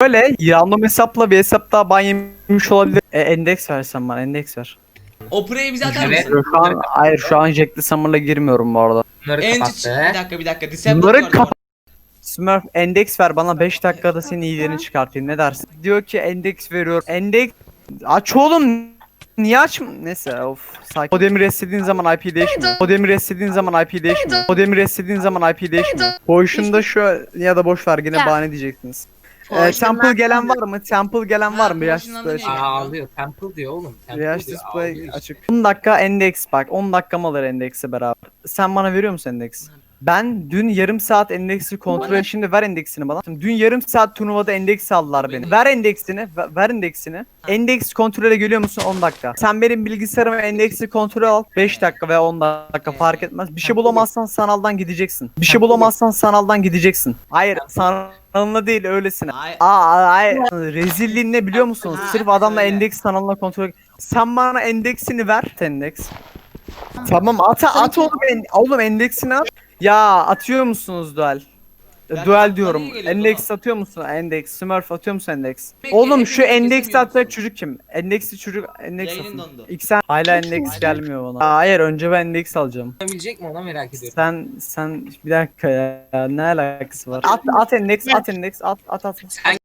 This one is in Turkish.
Böyle random hesapla bir hesap daha ban yemiş olabilir. E, endeks versen bana endeks ver. O preyi bize atar Evet. mısın? Şu an, hayır şu an Jack'li Summer'la girmiyorum bu arada. Bunları En kapattı. bir dakika bir dakika. December Bunları vardı kap... Smurf endeks ver bana 5 dakikada senin iyilerini çıkartayım ne dersin? Diyor ki endeks veriyor. Endeks aç oğlum. Niye aç? Neyse of. Sakin. Modemi resetlediğin zaman IP değişmiyor. Modemi resetlediğin zaman IP değişmiyor. Modemi resetlediğin zaman IP değişmiyor. Boşunda şu ya da boş ver yine Ya. bahane diyeceksiniz. Ee, Temple gelen var mı? Temple gelen Ha, var mı? React boşuna Display da açık. ne? Aa, ağlıyor. Temple diyor oğlum. Temple React diyor, Display ağlıyor işte. açık. 10 dakika endeks bak. 10 dakika mı alır endeksi beraber? Sen bana veriyor musun endeks? Ben dün yarım saat endeksi kontrol Bana- şimdi ver endeksini bana. Dün yarım saat turnuvada endeks aldılar beni. Ver endeksini, ver, ver endeksini. Endeks kontrole geliyor musun 10 dakika. Sen benim bilgisayarıma endeksi kontrol al 5 dakika veya 10 dakika fark etmez. Bir şey bulamazsan sanaldan gideceksin. Bir şey bulamazsan sanaldan gideceksin. Hayır sanalına değil öylesine. Ay- Aa, ay, rezilliğin ne biliyor musunuz? Ha, Sırf adamla endeks sanalına kontrol. Sen bana endeksini ver. Endeks. Tamam at at oğlum, en, oğlum endeksini at. Ya atıyor musunuz duel? Ben duel diyorum. niye geliyor Endeks atıyor musun? Endeks. Smurf atıyor musun endeks? Peki, Oğlum şu endeks kesemiyor atacak çocuk kim? Endeksi çocuk endeks Yayının atın. dondu. İlk sen hala endeks gelmiyor bana. Aa, hayır önce ben endeks alacağım. Yapabilecek mi ona merak ediyorum. Sen sen bir dakika ya. Ne alakası var? At at endeks at endeks at at at. Sen